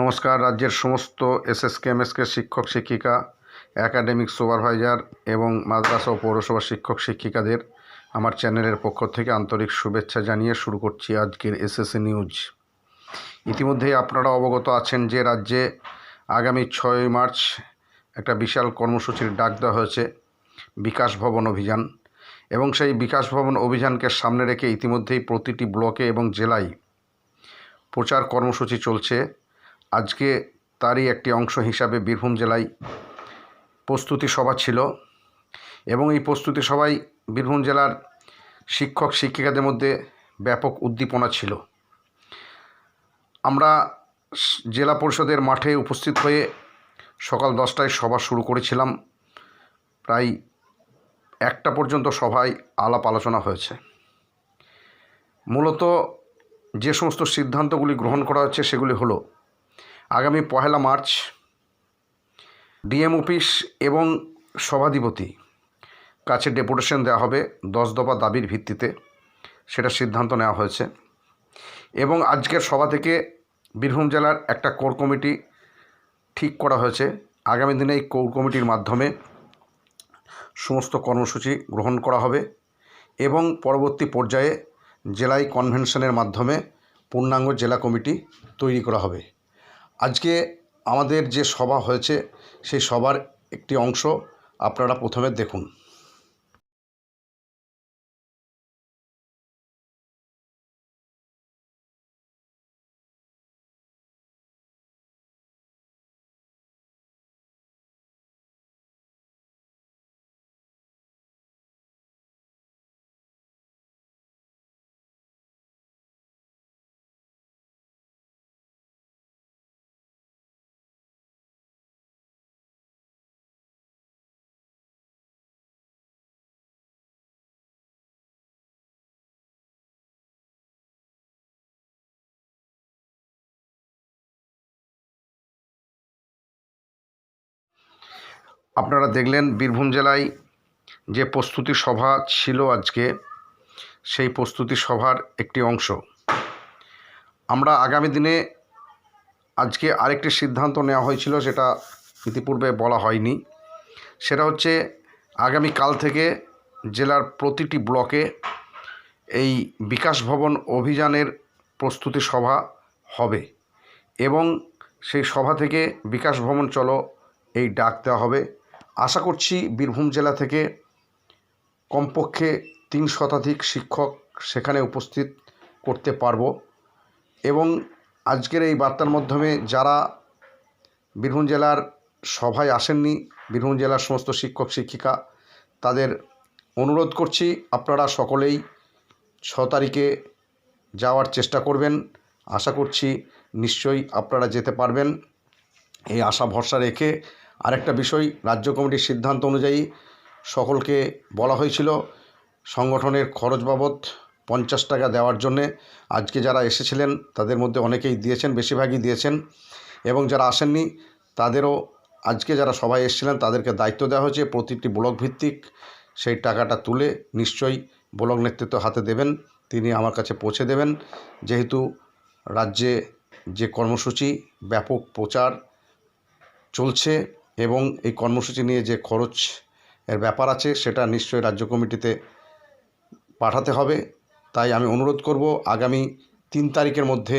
নমস্কার, রাজ্যের সমস্ত এসএসকে, এমএসকে শিক্ষক, শিক্ষিকা, একাডেমিক সুপারভাইজার এবং মাদ্রাসা ও পৌরসভা শিক্ষক, শিক্ষিকাদের আমার চ্যানেলের পক্ষ থেকে আন্তরিক শুভেচ্ছা জানিয়ে শুরু করছি আজকের এসএসএ নিউজ। ইতিমধ্যেই আপনারা অবগত আছেন যে রাজ্যে আগামী ছয় মার্চ একটা বিশাল কর্মসূচির ডাক দেওয়া হয়েছে, বিকাশ ভবন অভিযান। এবং সেই বিকাশ ভবন অভিযানকে সামনে রেখে ইতিমধ্যেই প্রতিটি ব্লকে এবং জেলায় প্রচার কর্মসূচি চলছে। আজকে তারই একটি অংশ হিসাবে বীরভূম জেলায় প্রস্তুতি সভা ছিল এবং এই প্রস্তুতি সভায় বীরভূম জেলার শিক্ষক শিক্ষিকাদের মধ্যে ব্যাপক উদ্দীপনা ছিল। আমরা জেলা পরিষদের মাঠে উপস্থিত হয়ে সকাল দশটায় সভা শুরু করেছিলাম। প্রায় একটা পর্যন্ত সভায় আলাপ আলোচনা হয়েছে। মূলত যে সমস্ত সিদ্ধান্তগুলি গ্রহণ করা হচ্ছে সেগুলি হলো আগামী পহেলা মার্চ ডিএম অফিস এবং সভাধিপতি কাছে ডেপুটেশন দেওয়া হবে দশ দফা দাবির ভিত্তিতে। সেটা সিদ্ধান্ত নেওয়া হয়েছে। এবং আজকের সভা থেকে বীরভূম জেলার একটা কোর কমিটি ঠিক করা হয়েছে। আগামী দিনে এই কোর কমিটির মাধ্যমে সমস্ত কর্মসূচি গ্রহণ করা হবে এবং পরবর্তী পর্যায়ে জেলায় কনভেনশনের মাধ্যমে পূর্ণাঙ্গ জেলা কমিটি তৈরি করা হবে। আজকে আমাদের যে সভা হয়েছে সেই সভার একটি অংশ আপনারা প্রথমে দেখুন। আপনারা দেখলেন বীরভূম জেলায় যে প্রস্তুতি সভা ছিল আজকে, সেই প্রস্তুতি সভার একটি অংশ। আমরা আগামী দিনে আজকে আরেকটি সিদ্ধান্ত নেওয়া হয়েছিল, সেটা ইতিপূর্বে বলা হয়নি। সেটা হচ্ছে আগামী কাল থেকে জেলার প্রতিটি ব্লকে এই বিকাশ ভবন অভিযানের প্রস্তুতি সভা হবে এবং সেই সভা থেকে বিকাশ ভবন চলো এই ডাক দেওয়া হবে। আশা করছি বীরভূম জেলা থেকে কমপক্ষে তিন শতাধিক শিক্ষক সেখানে উপস্থিত করতে পারব। এবং আজকের এই বার্তার মাধ্যমে যারা বীরভূম জেলার সভায় আসেননি, বীরভূম জেলার সমস্ত শিক্ষক, শিক্ষিকা, তাদের অনুরোধ করছি আপনারা সকলেই ছ তারিখে যাওয়ার চেষ্টা করবেন। আশা করছি নিশ্চয়ই আপনারা যেতে পারবেন। এই আশা ভরসা রেখে আরেকটা বিষয়, রাজ্য কমিটির সিদ্ধান্ত অনুযায়ী সকলকে বলা হয়েছিল, সংগঠনের খরচ বাবদ পঞ্চাশ টাকা দেওয়ার জন্যে। আজকে যারা এসেছিলেন, তাদের মধ্যে অনেকেই দিয়েছেন, বেশিরভাগই দিয়েছেন। এবং যারা আসেননি, তাদেরও আজকে যারা সবাই এসেছিলেন, তাদেরকে দায়িত্ব দেওয়া হয়েছে। প্রতিটি ব্লক ভিত্তিক সেই টাকাটা তুলে নিশ্চয়ই ব্লক নেতৃত্ব হাতে দেবেন, তিনি আমার কাছে পৌঁছে দেবেন। যেহেতু রাজ্যে যে কর্মসূচি, ব্যাপক প্রচার চলছে এবং এই কর্মসূচি নিয়ে যে খরচ এর ব্যাপার আছে, সেটা নিশ্চয়ই রাজ্য কমিটিতে পাঠাতে হবে। তাই আমি অনুরোধ করব, আগামী তিন তারিখের মধ্যে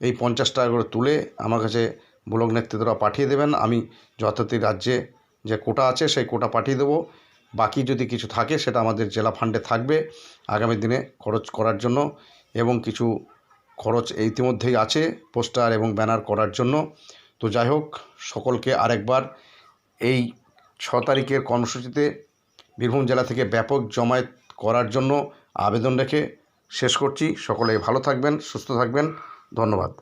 এই পঞ্চাশ টাকা করে তুলে আমার কাছে ব্লক নেতৃত্বরা পাঠিয়ে দেবেন। আমি যথারীতি রাজ্যে যে কোটা আছে, সেই কোটা পাঠিয়ে দেবো। বাকি যদি কিছু থাকে, সেটা আমাদের জেলা ফান্ডে থাকবে আগামী দিনে খরচ করার জন্য এবং কিছু খরচ ইতিমধ্যেই আছে, পোস্টার এবং ব্যানার করার জন্য। তো যাই হোক, সকলকে আরেকবার এই ছ তারিখের কর্মসূচিতে বীরভূম জেলা থেকে ব্যাপক জমায়েত করার জন্য আবেদন রেখে শেষ করছি। সকলে ভালো থাকবেন, সুস্থ থাকবেন। ধন্যবাদ।